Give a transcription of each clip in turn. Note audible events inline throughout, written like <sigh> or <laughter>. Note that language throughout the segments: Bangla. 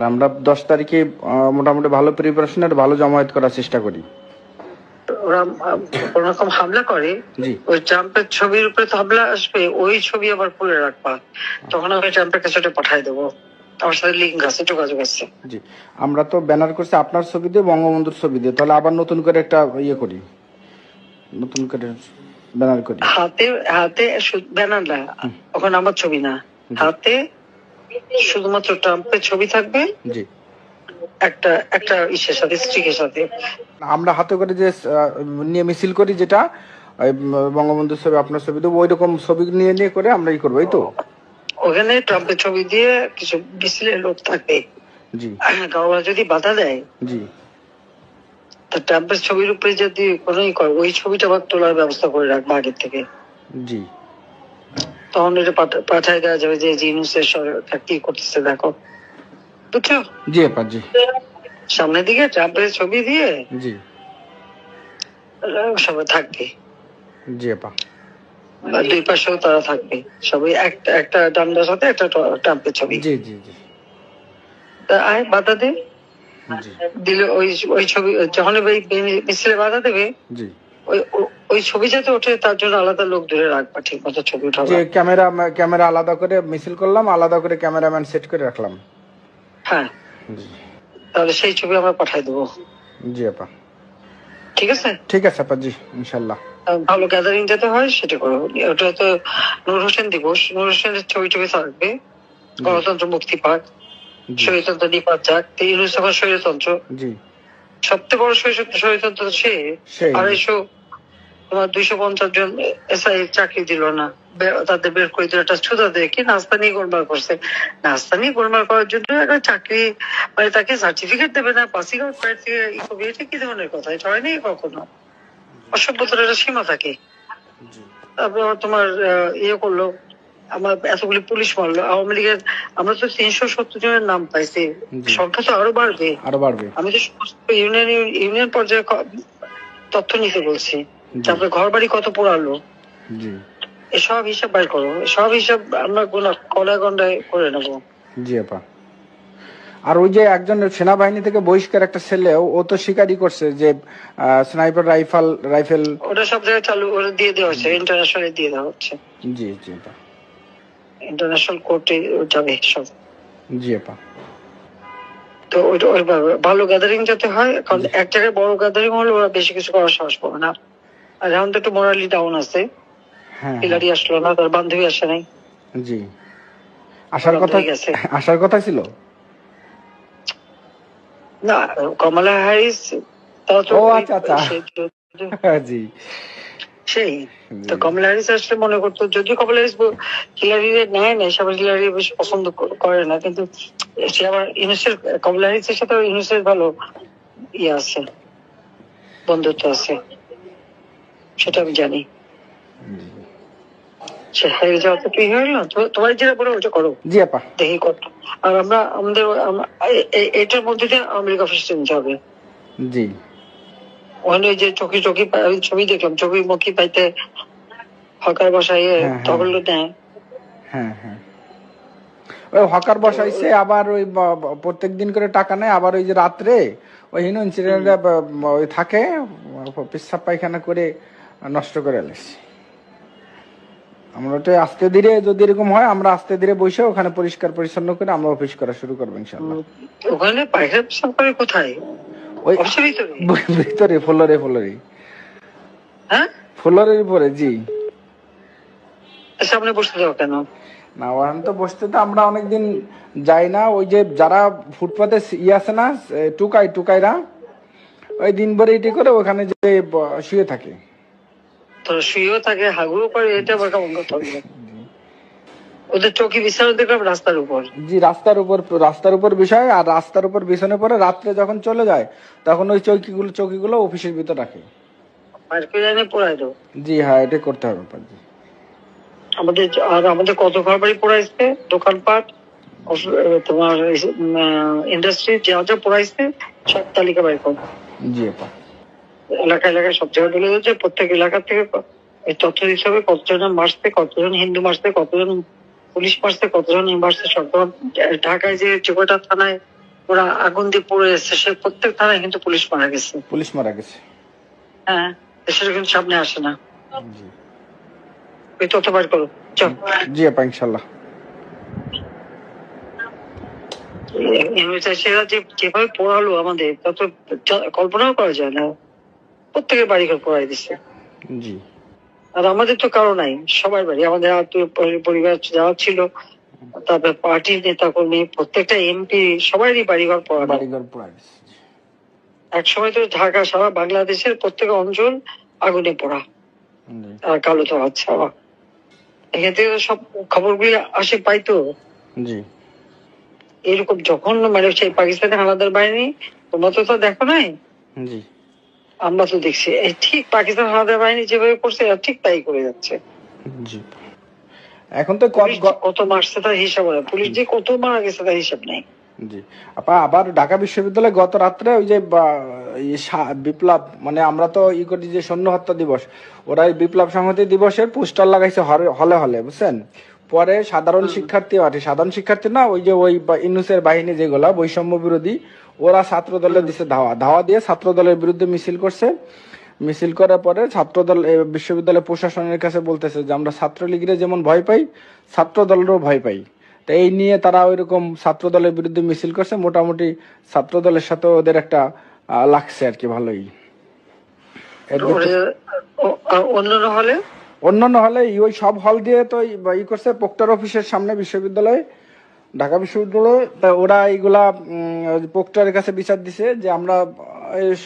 তাহলে আমরা দশ তারিখে মোটামুটি ভালো প্রিপারেশন আর ভালো জমায়েত করার চেষ্টা করি। ওরা কোনরকম হামলা করে। জি। ওই ট্রাম্পের ছবির উপরে তো হামলা আসবে ওই ছবি আবার খুলে রাখবা। তখন আমি ট্রাম্পের কাছে ওটা পাঠাই দেবো। আমার সাথে লিঙ্ক আছে যোগাযোগ আছে। জি। আমরা তো ব্যানার করছি আপনার ছবি দিয়ে বঙ্গবন্ধুর ছবি দিয়ে। তাহলে আবার নতুন করে একটা ইয়ে করি। নতুন করে ব্যানার করি। হাতে হাতে ব্যানার না ওখানে আমার ছবি না। হাতে শুধুমাত্র ট্রাম্পের ছবি থাকবে? জি। একটা একটা ইসের সাথে স্ট্রিকের সাথে। আমরা হাতে করে যে নিয়ে মিছিল করি যেটা বঙ্গবন্ধুর ছবি আপনার ছবি দেবো ওই রকম ছবি নিয়ে নিয়ে করে আমরা ই করব এই তো? ওখানে ট্রাম্পের ছবি দিয়ে কিছু মিছিলের লোক থাকবে। জি। কারোরা যদি বাধা দেয় জি। তা ট্রাম্পের ছবির উপরে যদি কোনো করে ওই ছবিটা আবার তোলার ব্যবস্থা করে রাখব আগের থেকে। জি। তখন এটা পাঠায় দেওয়া যাবে যে জিনুসের সরকার কি করতেছে দেখো। বুঝছ? জি আপা জি। সামনের দিকে ট্রাম্পের ছবি দিয়ে জি। সবাই থাকবে। জি আপা। দুই পাশেও তারা থাকবে। সবাই একটা একটা ডান্ডার সাথে একটা ট্রাম্পের ছবি। জি জি জি। তা আয় বাধা দে। দিলে ওই ওই ছবি যখন ওই মিছিলে বাধা দেবে জি। ওই ওই ছবি যাতে ওঠে তার জন্য আলাদা লোক ধরে রাখবা ঠিক মতো ছবি উঠাবা যে ক্যামেরা ক্যামেরা আলাদা করে মিছিল করলাম আলাদা করে ক্যামেরাম্যান সেট করে রাখলাম। হ্যাঁ। তাহলে সেই ছবি আমরা পাঠাই দেবো। জি আপা। ঠিক আছে? ঠিক আছে আপা জি ইনশাল্লাহ। ভালো গ্যাদারিং যাতে হয় সেটা করো। ওটা তো নূর হোসেন দিবস। নূর হোসেনের ছবি ছবি থাকবে। গণতন্ত্র মুক্তি পাক। স্বৈরতন্ত্র নিপাত যাক। ইউনুস যখন স্বৈরতন্ত্র জি। সবচেয়ে বড় স্বৈর- স্বৈরতন্ত্র সে। আড়াইশো তোমার দুইশো পঞ্চাশ জন এসআই চাকরি দিল না। তাদের বের করে দিল একটা ছুতা দিয়ে কি গোলমাল করছে। গোলমাল করার জন্য একটা চাকরি মানে তাকে সার্টিফিকেট দেবে না পাসিং আউট প্রাইড থেকে ই করবে এটা কি ধরনের কথা? এটা হয়নি কখনো? অসভ্যতার একটা সীমা থাকে। তারপর তোমার ইয়ে করল আমার এতগুলি পুলিশ মারলো আওয়ামী লীগের আমরা তো তিনশো সত্তর জনের নাম পাইছি। সংখ্যা তো আরও বাড়বে। আরও বাড়বে। আমি তো সমস্ত ইউনিয়ন ইউনিয়ন পর্যায়ে তথ্য নিতে বলছি। তারপরে ঘর বাড়ি কত পোড়ালো জি। এসব হিসাব বাইর করো। সব হিসাব আমরা গোনা কলা গন্ডায় করে নেব। জি আপা। আর ওই যে একজন সেনাবাহিনী থেকে বহিষ্কার একটা ছেলে ও- তো স্বীকারই করছে যে স্নাইপার রাইফেল রাইফেল ওটা সব জায়গায় চালু ওটা দিয়ে দেওয়া হচ্ছে ইন্টারন্যাশনালে দিয়ে দেওয়া হচ্ছে। জি জি আপা। ইন্টারন্যাশনাল কোর্টে যাবে সব। জি আপা। তো ওইটা ওইভাবে। ভালো গ্যাদারিং যাতে হয় কারণ এক জায়গায় বড় গ্যাদারিং হলে ওরা বেশি কিছু করার সাহস পাবে না। এখন তো একটু মোরালি ডাউন আছে। হ্যাঁ আসলো না তার বান্ধবী আসে নাই। হ্যাঁ, জি। আসার কথা আসার কথা ছিল? না কমলা হ্যারিস ও, আচ্ছা, আচ্ছা। <laughs> জি। সেই। তো কমলা হ্যারিস আসলে মনে করতো যদিও কমলা হ্যারিস হিলারি নেয় না সবাই হিলারি বেশি পছন্দ করে না কিন্তু সে আবার ইউনুসের কমলা হ্যারিসের সাথে ইউনুসের ভালো ইয়ে আছে বন্ধুত্ব আছে। সেটা আমি জানি। সে যাওয়া তো কি তোমার যেটা বলো ওটা করো। জি আপা। দেখি কত আর আমরা আমাদের আম- এ- এ- এটার মধ্যে দিয়ে আমেরিকা অফিসে নিতে জি। ওখানে যে চোখে চোখে ছবি দেখলাম চোখে মুখি পাইতে হকার বসাই হ্যাঁ, হ্যাঁ। তখন হ্যাঁ হ্যাঁ। ওই হকার বসাইছে আবার ওই প্রত্যেক দিন করে টাকা নেয় আবার ওই যে রাত্রে ওই হিনো ইনসিডেন্ট ওই থাকে পেশাব পায়খানা করে নষ্ট করে এলেছি আমরা ওটা আস্তে ধীরে যদি এরকম হয় আমরা আস্তে ধীরে বসে ওখানে পরিষ্কার পরিচ্ছন্ন করে আমরা অফিস করা শুরু করব ইনশাল্লাহ ওখানে পায়খানা পেশাব করে কোথায়? ওই ভিতরে ভিতরে ফ্লোরে ফ্লোরে। হ্যাঁ? ফ্লোরের উপরে জি। সামনে বসতে যাও কেন? না ওখানে তো বসতে তো আমরা অনেকদিন যাই না। ওই যে যারা ফুটপাতে ইয়ে আছে না টুকাই টুকাইরা ওই দিন ভরে এটি করে ওখানে যে শুয়ে থাকে। শুয়েও থাকে হাগুও করে এটা আবার কেমন কথা হলো ওদের চৌকি বিছানো দেখলাম রাস্তার উপর। জি রাস্তার উপর রাস্তার উপর বিষয় আর রাস্তার উপর বিছানে পরে রাত্রে যখন চলে যায় তখন ওই চৌকিগুলো চৌকিগুলো অফিসের ভিতর রাখে। আর কে জানে দাও জি হ্যাঁ এটা করতে হবে পাজি। আমাদের আর আমাদের কত ঘর বাড়ি পোড়াইছে? দোকানপাট তোমার ইন্ডাস্ট্রি যা যা পোড়াইছে সব তালিকা বাইর করো। জি আপা এলাকা এলাকায় সব জায়গায় তুলে ধরছে প্রত্যেক এলাকা থেকে এই তথ্য দিতে হবে কতজন মারছে কতজন হিন্দু মারছে কতজন পুলিশ মারছে কতজন মারছে তোমার ঢাকায় যে চোখটা থানায় ওরা আগুন দিয়ে পড়ে সে প্রত্যেক থানায় কিন্তু পুলিশ মারা গেছে। পুলিশ মারা গেছে। হ্যাঁ সেটা কিন্তু সামনে আসে না। ওই তথ্য বার করো। চল। জি আপা ইনশাল্লাহ যেভাবে পড়ালো আমাদের তা তো চ- কল্পনাও করা যায় না। প্রত্যেকের বাড়ি ঘর পড়াই দিচ্ছে জি। আর আমাদের তো কারও নাই সবাই বাড়ি। আমাদের আত্মীয় পরিবার যারা ছিল তারপর পার্টির নেতা কর্মী প্রত্যেকটা এমপি সবারই বাড়িঘর পড়ানো এক সময় তো ঢাকা সারা বাংলাদেশের প্রত্যেক অঞ্চল আগুনে পড়া। আর কালো তো আচ্ছা এখান থেকে সব খবরগুলি আসে পাইতো। জি। এরকম যখন মানে সেই পাকিস্তানি হানাদার বাহিনী তোমরা তো তা দেখো নাই? জি। আমরা তো দেখছি। ঠিক পাকিস্তান হানাদার বাহিনী যেভাবে করছে ঠিক তাই করে যাচ্ছে। এখন তো কত মারছে তার হিসাব নেই পুলিশ যে কত মারা গেছে তার হিসাব নেই। জি। আপা আবার ঢাকা বিশ্ববিদ্যালয়ে গত রাত্রে ওই যে বিপ্লব মানে আমরা তো ই করি যে সৈন্য হত্যা দিবস ওরা বিপ্লব সংহতি দিবসের পোস্টার লাগাইছে হলে হলে বুঝছেন? পরে সাধারণ শিক্ষার্থী আর সাধারণ শিক্ষার্থী না ওই যে ওই ইনুসের বাহিনী যেগুলা বৈষম্য বিরোধী ওরা ছাত্র দলে দিছে ধাওয়া। ধাওয়া দিয়ে ছাত্র দলের বিরুদ্ধে মিছিল করছে। মিছিল করার পরে ছাত্রদল বিশ্ববিদ্যালয় প্রশাসনের কাছে বলতেছে যে আমরা ছাত্রলীগের যেমন ভয় পাই ছাত্র দলেরও ভয় পাই। তো এই নিয়ে তারা ওই রকম ছাত্র দলের বিরুদ্ধে মিছিল করছে। মোটামুটি ছাত্র দলের সাথে ওদের একটা লাগছে আর কি ভালোই। অন্যান্য হলে? অন্যান্য হলে ওই সব হল দিয়ে তো ই করছে। পোক্টার অফিসের সামনে বিশ্ববিদ্যালয়ে। ঢাকা বিশ্ববিদ্যালয়ে তা ওরা এইগুলা প্রক্টরের কাছে বিচার দিছে যে আমরা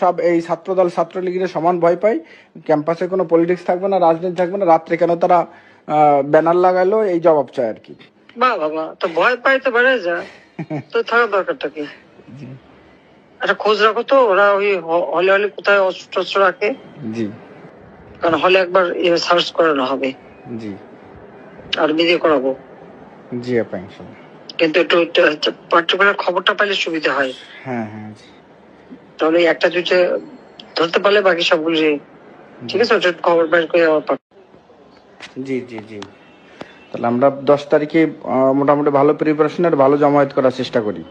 সব এই ছাত্রদল ছাত্রলীগের সমান ভয় পাই। ক্যাম্পাসে কোনো পলিটিক্স থাকবে না রাজনীতি থাকবে না। রাত্রে কেন তারা ব্যানার লাগাইলো এই জবাব চায় আর কি। বা বাবা তো ভয় পাইতে পারে যা। তো থাকার দরকারটা কি? একটা খোঁজ রাখো তো ওরা ওই হলে হলে কোথায় অস্ত্র রাখে? জি। কারণ হলে একবার সার্চ করানো হবে। জি। আর বিধি করাবো। জি আপা ইনশাল্লাহ। কিন্তু একটু পার্টিকুলার খবরটা পাইলে সুবিধা হয়। হ্যাঁ হ্যাঁ তাহলে একটা দুইটা ধরতে পারলে বাকি সবগুলো ঠিক আছে ওটা খবর বের করে আমার জি জি জি। তাহলে আমরা দশ তারিখে মোটামুটি ভালো প্রিপারেশন আর ভালো জমায়েত করার চেষ্টা করি।